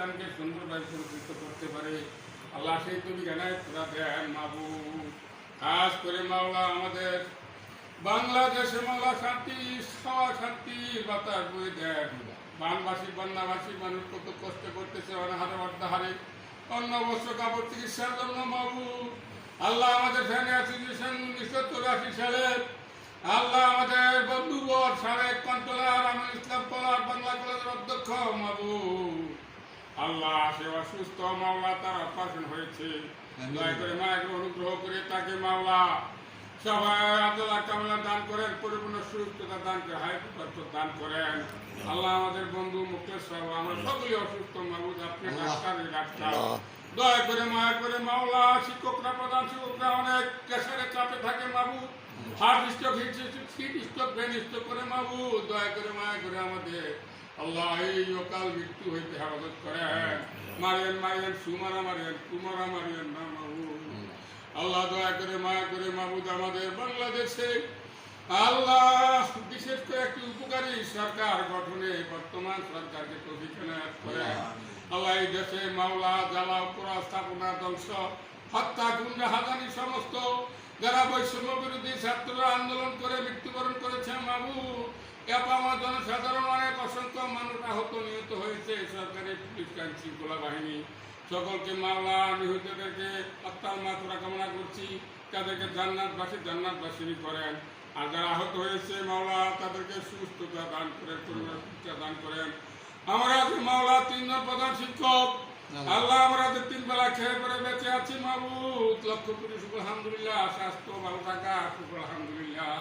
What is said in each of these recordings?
প্রতিষ্ঠানকে সুন্দরভাবে সুরক্ষিত করতে পারে। আল্লাহ সেই তুমি জানায়, তোরা দেন মাবু খাস করে মাওলা আমাদের বাংলাদেশে মাওলা শান্তি খাওয়া শান্তি, বাতাস বয়ে দেন বানবাসী, বন্যাবাসী মানুষ কত কষ্ট করতেছে অনাহারে অর্ধাহারে অন্য অবশ্য কাপড় চিকিৎসার জন্য বাবু আল্লাহ আমাদের ফ্যানে অ্যাসোসিয়েশন উনিশশো চৌরাশি সালে। আল্লাহ আমাদের বন্ধুবর সাবেক কন্ট্রোলার আমির ইসলাম পলার বাংলা কলেজের অধ্যক্ষ মাবু আল্লাহ সে অসুস্থ মাওলা তার অপারেশন হয়েছে। দয়া করে মায়ের অনুগ্রহ করে তাকে মাওলা সবাই আল্লাহ কামলা দান করেন পরিপূর্ণ সুস্থতা দান করে হাই দান করেন। আল্লাহ আমাদের বন্ধু মুকেশ সাহেব আমরা সকলেই অসুস্থ মাবুদ আপনি ডাক্তার। ডাক্তার দয়া করে মায়া করে মাওলা শিক্ষকরা প্রধান শিক্ষকরা অনেক প্রেশারে চাপে থাকে মাবু heart stroke heat stroke brain stroke করে মাবু দয়া করে মায়া করে আমাদের আল্লাহ, এই অকাল মৃত্যু হইতে হেফাজত করেন মারেন মারেন সুমারা মারেন কুমারা মারেন না মাবু আল্লাহ দয়া করে, মায়া করে মাবুদ আমাদের বাংলাদেশে আল্লাহ, বিশেষ করে একটি উপকারী সরকার গঠনে বর্তমান সরকারকে প্রশিক্ষণায়ত করে আল্লাহ, এই দেশে মাওলা জ্বালা পোড়া স্থাপনা, ধ্বংস, হত্যা, গুন্ডা হাজানি সমস্ত যারা বৈষম্য বিরোধী ছাত্ররা আন্দোলন করে মৃত্যুবরণ করেছে মাবু আমার জনসাধারণ অনেক অসংখ্য মানুষ আহত নিহত হয়েছে সরকারি পুলিশ আইন শৃঙ্খলা বাহিনী। সকলকে মাওলা নিহতদেরকে হত্যার মাত্রা কামনা করছি তাদেরকে জান্নাতবাসী জান্নাতবাসী করেন। আর যারা আহত হয়েছে মাওলা তাদেরকে সুস্থতা দান করেন পরিবার দান করেন। আমরা মাওলা তিনজন প্রধান শিক্ষক। আল্লাহ। আমরা তিন বেলা আছি মাবুত লক্ষ কোটি শুক্র আলহামদুলিল্লাহ স্বাস্থ্য ভালো থাকা শুক্র আলহামদুলিল্লাহ।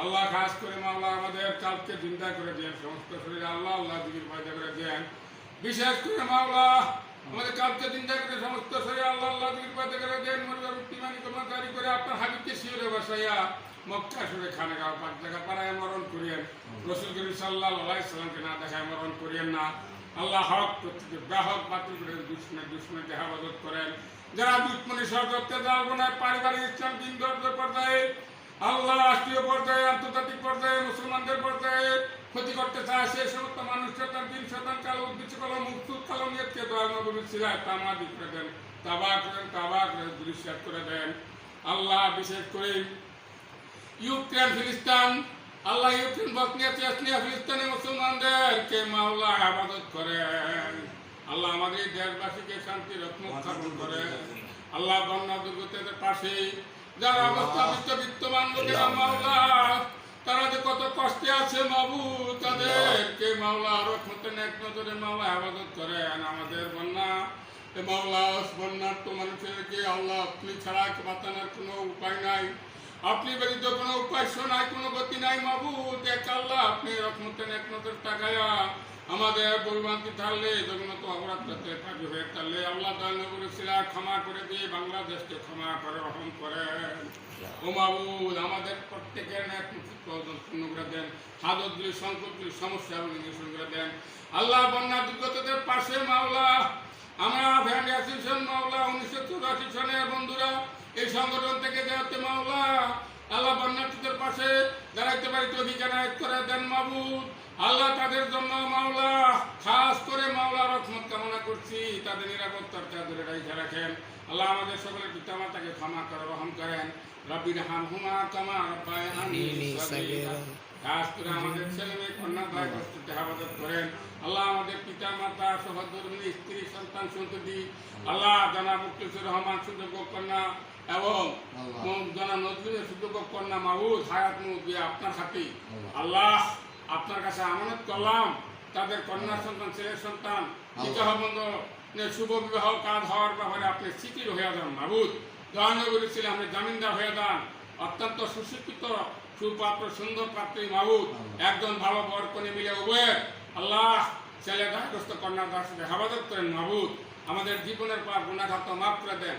আল্লাহ খাস করে মাওলা আমাদের কালকে চিন্তা করে দেন সমস্ত শরীরে আল্লাহ আল্লাহ দিকে পয়দা করে দেন। বিশেষ করে মাওলা আমাদের কালকে চিন্তা করে সমস্ত শরীরে আল্লাহ আল্লাহ দিকে পয়দা করে দেন। মরিবার উত্তিমানি কর্মচারী করে আপনার হাবিবকে শিওরে বসাইয়া মক্কা সুরে খানে গাও পাঁচ জায়গা পাড়ায় মরণ করিয়েন। রসুল করিম সাল্লাহ আল্লাহ ইসলামকে না দেখায় মরণ করিয়েন না। আল্লাহ হক গ্রাহক বাতিল করে দুশ্মনে দুশ্মনে হেফাজত করেন। যারা দুশ্মনী জানব না পারিবারিক ইসলাম দিন দর্জ পর্যায়ে, আল্লাহ রাষ্ট্রীয় পর্যায়ে, আন্তর্জাতিক পর্যায়ে, মুসলমানদের পর্যায়ে ক্ষতি করতে চায় সেই সমস্ত মানুষ শতান তিন শতান কালো উদ্দেশ্য কালো মুক্ত কালো নিয়তকে দয়া নবী সিরায় তামাদি করে দেন, তাবা করেন তাবা করে দৃশ্যাত করে দেন। আল্লাহ বিশেষ করে ইউক্রেন, ফিলিস্তান আল্লাহ ইউক্রেন বসনিয়া চেসনিয়া ফিলিস্তানি মুসলমানদেরকে মাওলা আবাদত করেন। আল্লাহ আমাদের দেশবাসীকে শান্তি, রত্ন স্থাপন করেন। আল্লাহ বন্যা দুর্গতের পাশে যারা অবস্থাপিত বিত্তমান লোকেরা মাওলা, তারা যে কত কষ্টে আছে মাবু, তাদেরকে মাওলা রহমতের এক নজরে মাওলা আবাদত করেন। আমাদের বন্যা মাওলা বন্যার তো মানুষেরকে আল্লাহ আপনি ছাড়া বাঁচানোর কোনো উপায় নাই। আপনি ব্যতীত কোনো উপায় নাই, কোনো গতি নাই, মাবুদ, এক আল্লাহ। আপনি রহমতের এক নজর তাকায়া আমাদের বলবান্তি থাকলে জগন্নাথ অপরাধ করতে হয়ে থাকলে আল্লাহ তাল্লা শিলা ক্ষমা করে দিয়ে বাংলাদেশকে ক্ষমা করে, রহম করে। ও মাবুদ, আমাদের প্রত্যেকের পূর্ণ করে দেন। হাদতগুলি, সংকটগুলি, সমস্যা নিরসন করে দেন। আল্লাহ বন্যা দুর্গতদের পাশে মাওলা, আমরা অ্যাসোসিয়েশন মাওলা, উনিশশো চৌরাশি সনের বন্ধুরা এই সংগঠন থেকে দেওয়াতে মাওলা আল্লাহ বন্যার্থীদের পাশে দাঁড়াইতে পারি অধিকার আয়াত করে দেন মাবুদ। আল্লাহ তাদের জন্য মাওলা খাস করে মাওলা রহমত কামনা করছি। তাদের নিরাপত্তার চাদরে রাইখে রাখেন। আল্লাহ আমাদের সকলের পিতা মাতাকে ক্ষমা করে রহম করেন। রবির হাম হুমা কামা রব্বায়ানি করে আমাদের ছেলে মেয়ে কন্যা ভাই কষ্টকে হেফাজত করেন। আল্লাহ আমাদের পিতা মাতা সহধর্মী স্ত্রী সন্তান সন্ততি আল্লাহ জানা মুক্তিসুর রহমান সুযোগ্য কন্যা এবং জানা নজরুলের সুযোগ্য কন্যা মাহুদ হায়াত মুদিয়া আপনার হাতে। আল্লাহ। আপনার কাছে আমানত করলাম। তাদের কন্যা সন্তান ছেলের সন্তান বিবাহ বন্ধ শুভ বিবাহ কাজ হওয়ার ব্যাপারে আপনি সিকির হয়ে যান মাহুদ দয়ানগরী ছিলেন আপনি জামিনদার হয়ে যান। অত্যন্ত সুশিক্ষিত সুপাত্র সুন্দর পাত্রী মাহুদ একজন ভালো বর কোনে মিলে উভয়ের। আল্লাহ ছেলে দায়গ্রস্ত কন্যা দাস হেফাজত করেন মাহুদ আমাদের জীবনের পর গুণাঘাত মাফ করে দেন।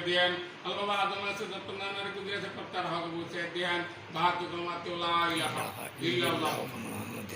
দেন আল্লাহ বাবা আদম আছে যত নানার কুদিরাছে করতে হবে বৈশা দেন বাহাদুর মাতুল্লাহ ইলাহা ইল্লাল্লাহ মোহাম্মদ